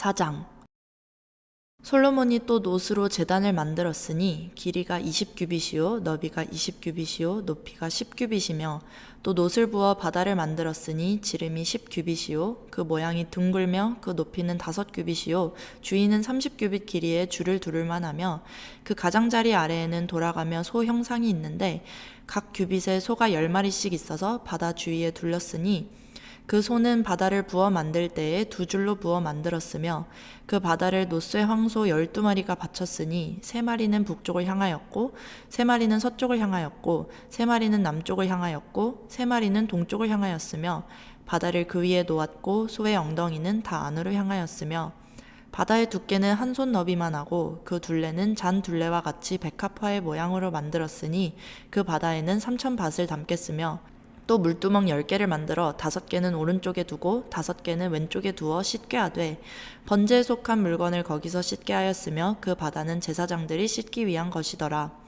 사장. 솔로몬이 또 노스로 제단을 만들었으니 길이가 20규빗이요 너비가 20규빗이요 높이가 10규빗이며 또 노스를 부어 바다를 만들었으니 지름이 10규빗이요 그 모양이 둥글며 그 높이는 5규빗이요 주위는 30규빗 길이의 줄을 두를 만하며 그 가장자리 아래에는 돌아가며 소 형상이 있는데 각 규빗에 소가 10마리씩 있어서 바다 주위에 둘렀으니 그 소는 바다를 부어 만들 때에 두 줄로 부어 만들었으며 그 바다를 노스의 황소 열두 마리가 바쳤으니 세 마리는 북쪽을 향하였고 세 마리는 서쪽을 향하였고 세 마리는 남쪽을 향하였고 세 마리는 동쪽을 향하였으며 바다를 그 위에 놓았고 소의 엉덩이는 다 안으로 향하였으며 바다의 두께는 한 손 너비만 하고 그 둘레는 잔 둘레와 같이 백합화의 모양으로 만들었으니 그 바다에는 삼천 밭을 담겠으며 또 물두멍 열 개를 만들어 다섯 개는 오른쪽에 두고 다섯 개는 왼쪽에 두어 씻게 하되 번제에 속한 물건을 거기서 씻게 하였으며 그 바다는 제사장들이 씻기 위한 것이더라.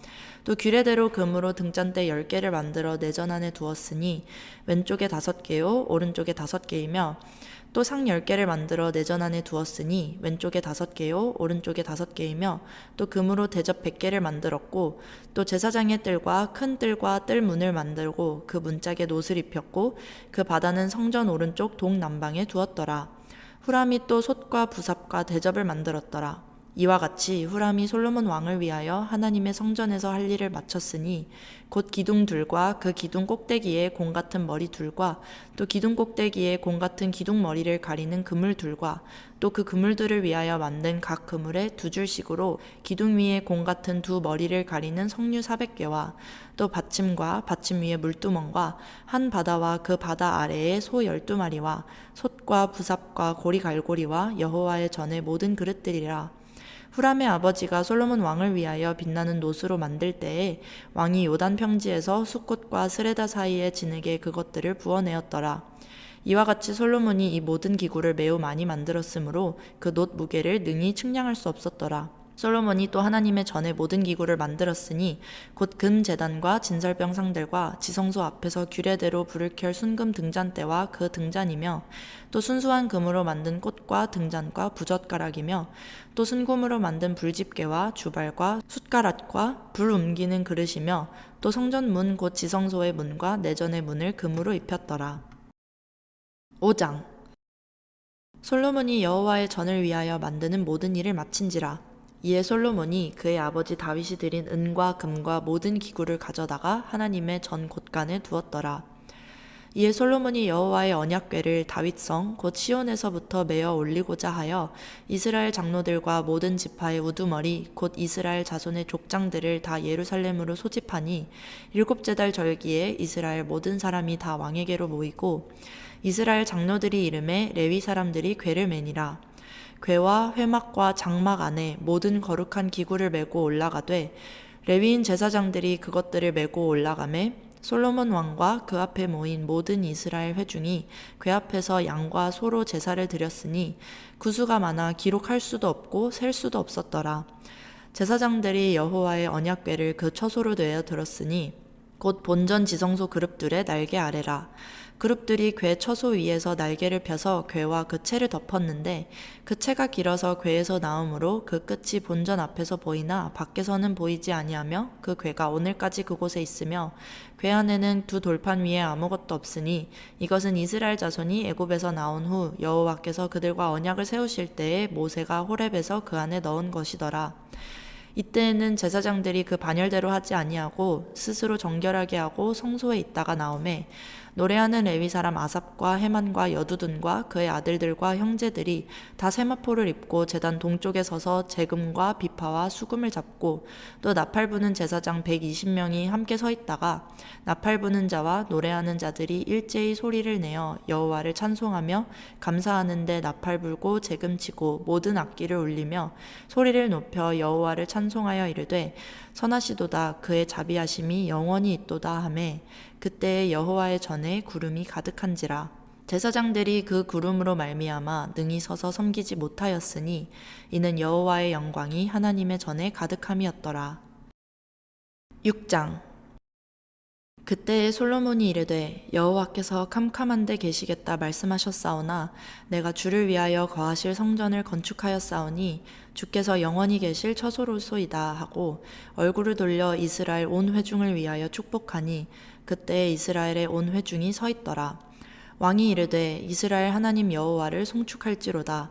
또 규례대로 금으로 등잔대 열 개를 만들어 내전 안에 두었으니 왼쪽에 다섯 개요 오른쪽에 다섯 개이며 또상열 개를 만들어 내전 안에 두었으니 왼쪽에 다섯 개요 오른쪽에 다섯 개이며 또 금으로 대접 백 개를 만들었고 또 제사장의 뜰과 큰 뜰과 뜰 문을 만들고 그 문짝에 노을 입혔고 그 바다는 성전 오른쪽 동남방에 두었더라. 후람이 또 솥과 부삽과 대접을 만들었더라 이와 같이 후람이 솔로몬 왕을 위하여 하나님의 성전에서 할 일을 마쳤으니 곧 기둥 둘과 그 기둥 꼭대기에 공 같은 머리 둘과 또 기둥 꼭대기에 공 같은 기둥 머리를 가리는 그물 둘과 또 그 그물들을 위하여 만든 각 그물에 두 줄씩으로 기둥 위에 공 같은 두 머리를 가리는 석류 400개와 또 받침과 받침 위에 물두멍과 한 바다와 그 바다 아래에 소 12마리와 솥과 부삽과 고리 갈고리와 여호와의 전의 모든 그릇들이라 후람의 아버지가 솔로몬 왕을 위하여 빛나는 노수로 만들 때에 왕이 요단 평지에서 숫꽃과 스레다 사이에 진에게 그것들을 부어내었더라. 이와 같이 솔로몬이 이 모든 기구를 매우 많이 만들었으므로 그 놋 무게를 능히 측량할 수 없었더라. 솔로몬이 또 하나님의 전에 모든 기구를 만들었으니 곧 금 제단과 진설병 상들과 지성소 앞에서 규례대로 불을 켤 순금 등잔대와 그 등잔이며 또 순수한 금으로 만든 꽃과 등잔과 부젓가락이며 또 순금으로 만든 불집게와 주발과 숟가락과 불 옮기는 그릇이며 또 성전 문 곧 지성소의 문과 내전의 문을 금으로 입혔더라. 5장 솔로몬이 여호와의 전을 위하여 만드는 모든 일을 마친지라 이에 솔로몬이 그의 아버지 다윗이 드린 은과 금과 모든 기구를 가져다가 하나님의 전 곳간에 두었더라. 이에 솔로몬이 여호와의 언약궤를 다윗성 곧 시온에서부터 메어 올리고자 하여 이스라엘 장로들과 모든 지파의 우두머리 곧 이스라엘 자손의 족장들을 다 예루살렘으로 소집하니 일곱째 달 절기에 이스라엘 모든 사람이 다 왕에게로 모이고 이스라엘 장로들이 이름에 레위 사람들이 궤를 매니라. 궤와 회막과 장막 안에 모든 거룩한 기구를 메고 올라가되 레위인 제사장들이 그것들을 메고 올라가매 솔로몬 왕과 그 앞에 모인 모든 이스라엘 회중이 궤 앞에서 양과 소로 제사를 드렸으니 구수가 많아 기록할 수도 없고 셀 수도 없었더라. 제사장들이 여호와의 언약궤를 그 처소로 내어 들었으니 곧 본전 지성소 그룹들의 날개 아래라. 그룹들이 궤 처소 위에서 날개를 펴서 궤와 그 채를 덮었는데 그 채가 길어서 궤에서 나오므로 그 끝이 본전 앞에서 보이나 밖에서는 보이지 아니하며 그 궤가 오늘까지 그곳에 있으며 궤 안에는 두 돌판 위에 아무것도 없으니 이것은 이스라엘 자손이 애굽에서 나온 후 여호와께서 그들과 언약을 세우실 때에 모세가 호렙에서 그 안에 넣은 것이더라. 이때에는 제사장들이 그 반열대로 하지 아니하고 스스로 정결하게 하고 성소에 있다가 나오매 노래하는 레위 사람 아삽과 헤만과 여두둔과 그의 아들들과 형제들이 다 세마포를 입고 제단 동쪽에 서서 재금과 비파와 수금을 잡고 또 나팔 부는 제사장 120명이 함께 서 있다가 나팔 부는 자와 노래하는 자들이 일제히 소리를 내어 여호와를 찬송하며 감사하는데 나팔 불고 재금 치고 모든 악기를 울리며 소리를 높여 여호와를 찬송하여 이르되 선하시도다. 그의 자비하심이 영원히 있도다 하매 그때 여호와의 전에 구름이 가득한지라 제사장들이 그 구름으로 말미암아 능히 서서 섬기지 못하였으니 이는 여호와의 영광이 하나님의 전에 가득함이었더라. 6장 그때에 솔로몬이 이르되 여호와께서 캄캄한데 계시겠다 말씀하셨사오나 내가 주를 위하여 거하실 성전을 건축하였사오니 주께서 영원히 계실 처소로소이다 하고 얼굴을 돌려 이스라엘 온 회중을 위하여 축복하니 그때에 이스라엘의 온 회중이 서 있더라. 왕이 이르되 이스라엘 하나님 여호와를 송축할지로다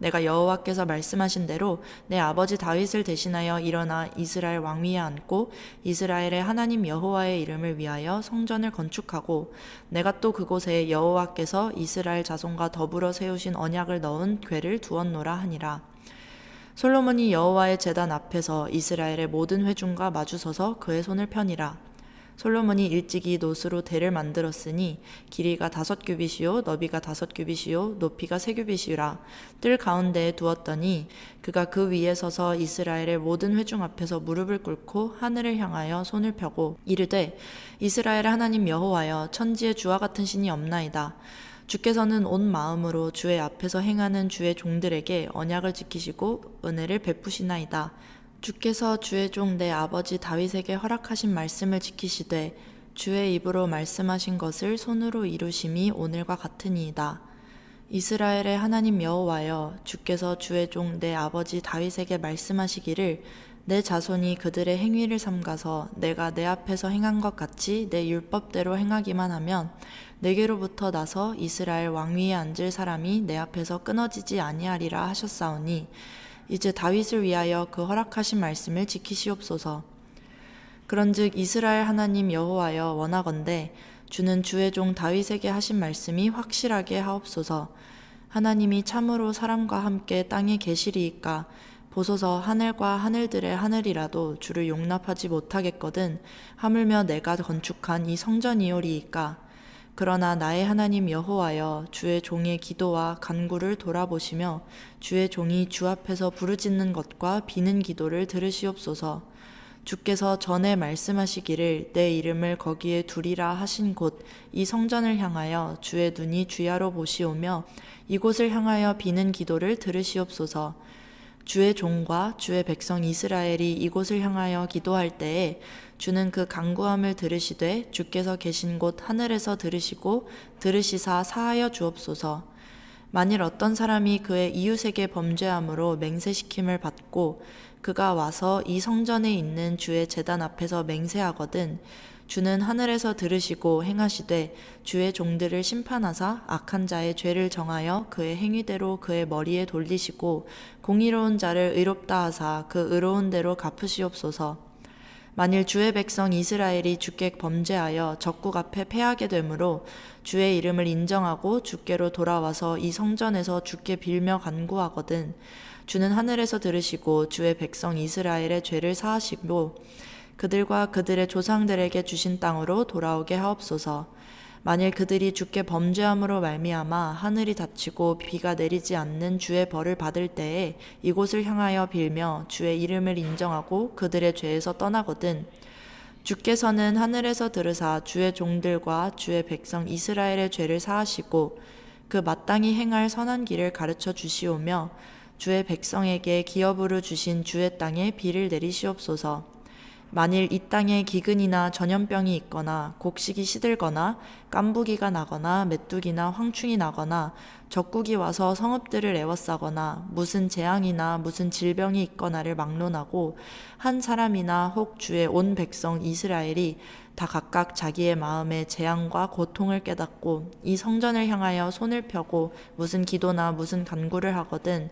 내가 여호와께서 말씀하신 대로 내 아버지 다윗을 대신하여 일어나 이스라엘 왕위에 앉고 이스라엘의 하나님 여호와의 이름을 위하여 성전을 건축하고 내가 또 그곳에 여호와께서 이스라엘 자손과 더불어 세우신 언약을 넣은 궤를 두었노라 하니라. 솔로몬이 여호와의 제단 앞에서 이스라엘의 모든 회중과 마주서서 그의 손을 펴니라. 솔로몬이 일찍이 노스로 대를 만들었으니 길이가 다섯 규빗이요 너비가 다섯 규빗이요 높이가 세 규빗이라 뜰 가운데에 두었더니 그가 그 위에 서서 이스라엘의 모든 회중 앞에서 무릎을 꿇고 하늘을 향하여 손을 펴고 이르되 이스라엘 하나님 여호와여 천지에 주와 같은 신이 없나이다. 주께서는 온 마음으로 주의 앞에서 행하는 주의 종들에게 언약을 지키시고 은혜를 베푸시나이다 주께서 주의 종 내 아버지 다윗에게 허락하신 말씀을 지키시되 주의 입으로 말씀하신 것을 손으로 이루심이 오늘과 같으니이다. 이스라엘의 하나님 여호와여 주께서 주의 종 내 아버지 다윗에게 말씀하시기를 내 자손이 그들의 행위를 삼가서 내가 내 앞에서 행한 것 같이 내 율법대로 행하기만 하면 내게로부터 나서 이스라엘 왕위에 앉을 사람이 내 앞에서 끊어지지 아니하리라 하셨사오니 이제 다윗을 위하여 그 허락하신 말씀을 지키시옵소서. 그런즉 이스라엘 하나님 여호와여 원하건대 주는 주의 종 다윗에게 하신 말씀이 확실하게 하옵소서. 하나님이 참으로 사람과 함께 땅에 계시리이까 보소서 하늘과 하늘들의 하늘이라도 주를 용납하지 못하겠거든 하물며 내가 건축한 이 성전이오리이까 그러나 나의 하나님 여호와여 주의 종의 기도와 간구를 돌아보시며 주의 종이 주 앞에서 부르짖는 것과 비는 기도를 들으시옵소서. 주께서 전에 말씀하시기를 내 이름을 거기에 두리라 하신 곳 이 성전을 향하여 주의 눈이 주야로 보시오며 이곳을 향하여 비는 기도를 들으시옵소서. 주의 종과 주의 백성 이스라엘이 이곳을 향하여 기도할 때에 주는 그 강구함을 들으시되 주께서 계신 곳 하늘에서 들으시고 들으시사 사하여 주옵소서. 만일 어떤 사람이 그의 이웃에게 범죄함으로 맹세시킴을 받고 그가 와서 이 성전에 있는 주의 제단 앞에서 맹세하거든 주는 하늘에서 들으시고 행하시되 주의 종들을 심판하사 악한 자의 죄를 정하여 그의 행위대로 그의 머리에 돌리시고 공의로운 자를 의롭다 하사 그 의로운 대로 갚으시옵소서. 만일 주의 백성 이스라엘이 주께 범죄하여 적국 앞에 패하게 되므로 주의 이름을 인정하고 주께로 돌아와서 이 성전에서 주께 빌며 간구하거든 주는 하늘에서 들으시고 주의 백성 이스라엘의 죄를 사하시고 그들과 그들의 조상들에게 주신 땅으로 돌아오게 하옵소서. 만일 그들이 주께 범죄함으로 말미암아 하늘이 닫히고 비가 내리지 않는 주의 벌을 받을 때에 이곳을 향하여 빌며 주의 이름을 인정하고 그들의 죄에서 떠나거든 주께서는 하늘에서 들으사 주의 종들과 주의 백성 이스라엘의 죄를 사하시고 그 마땅히 행할 선한 길을 가르쳐 주시오며 주의 백성에게 기업으로 주신 주의 땅에 비를 내리시옵소서. 만일 이 땅에 기근이나 전염병이 있거나 곡식이 시들거나 깐부기가 나거나 메뚜기나 황충이 나거나 적국이 와서 성읍들을 에워싸거나 무슨 재앙이나 무슨 질병이 있거나를 막론하고 한 사람이나 혹 주의 온 백성 이스라엘이 다 각각 자기의 마음의 재앙과 고통을 깨닫고 이 성전을 향하여 손을 펴고 무슨 기도나 무슨 간구를 하거든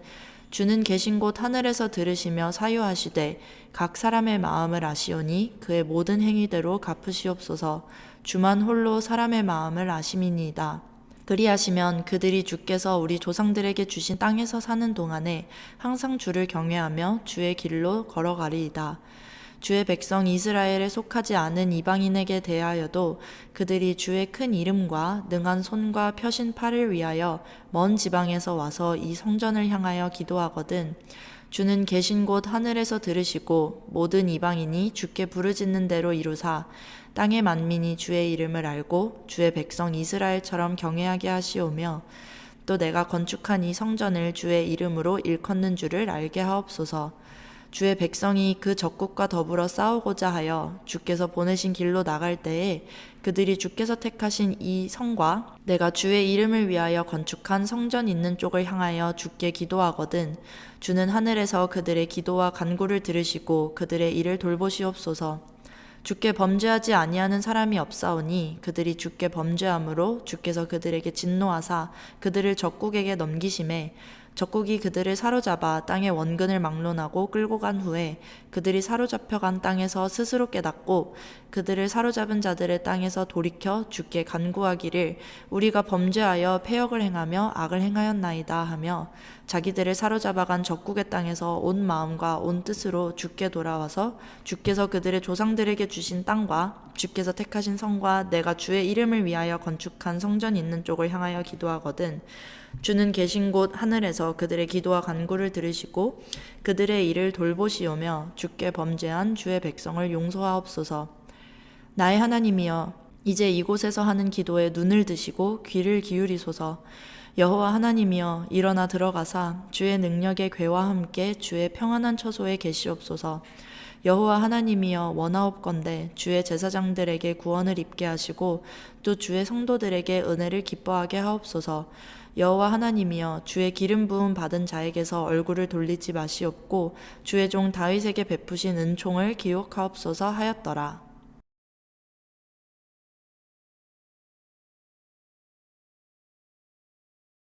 주는 계신 곳 하늘에서 들으시며 사유하시되 각 사람의 마음을 아시오니 그의 모든 행위대로 갚으시옵소서 주만 홀로 사람의 마음을 아심이니이다. 그리하시면 그들이 주께서 우리 조상들에게 주신 땅에서 사는 동안에 항상 주를 경외하며 주의 길로 걸어가리이다. 주의 백성 이스라엘에 속하지 않은 이방인에게 대하여도 그들이 주의 큰 이름과 능한 손과 펴신 팔을 위하여 먼 지방에서 와서 이 성전을 향하여 기도하거든 주는 계신 곳 하늘에서 들으시고 모든 이방인이 주께 부르짖는 대로 이루사 땅의 만민이 주의 이름을 알고 주의 백성 이스라엘처럼 경외하게 하시오며 또 내가 건축한 이 성전을 주의 이름으로 일컫는 줄을 알게 하옵소서. 주의 백성이 그 적국과 더불어 싸우고자 하여 주께서 보내신 길로 나갈 때에 그들이 주께서 택하신 이 성과 내가 주의 이름을 위하여 건축한 성전 있는 쪽을 향하여 주께 기도하거든 주는 하늘에서 그들의 기도와 간구를 들으시고 그들의 일을 돌보시옵소서. 주께 범죄하지 아니하는 사람이 없사오니 그들이 주께 범죄함으로 주께서 그들에게 진노하사 그들을 적국에게 넘기심에 적국이 그들을 사로잡아 땅의 원근을 막론하고 끌고 간 후에 그들이 사로잡혀 간 땅에서 스스로 깨닫고 그들을 사로잡은 자들의 땅에서 돌이켜 주께 간구하기를 우리가 범죄하여 폐역을 행하며 악을 행하였나이다 하며 자기들을 사로잡아 간 적국의 땅에서 온 마음과 온 뜻으로 주께 돌아와서 주께서 그들의 조상들에게 주신 땅과 주께서 택하신 성과 내가 주의 이름을 위하여 건축한 성전 있는 쪽을 향하여 기도하거든 주는 계신 곳 하늘에 서 그들의 기도와 간구를 들으시고 그들의 일을 돌보시오며 주께 범죄한 주의 백성을 용서하옵소서. 나의 하나님이여 이제 이곳에서 하는 기도에 눈을 드시고 귀를 기울이소서. 여호와 하나님이여 일어나 들어가사 주의 능력의 괴와 함께 주의 평안한 처소에 계시옵소서. 여호와 하나님이여 원하옵건대 주의 제사장들에게 구원을 입게 하시고 또 주의 성도들에게 은혜를 기뻐하게 하옵소서. 여호와 하나님이여 주의 기름 부음 받은 자에게서 얼굴을 돌리지 마시옵고 주의 종 다윗에게 베푸신 은총을 기억하옵소서 하였더라.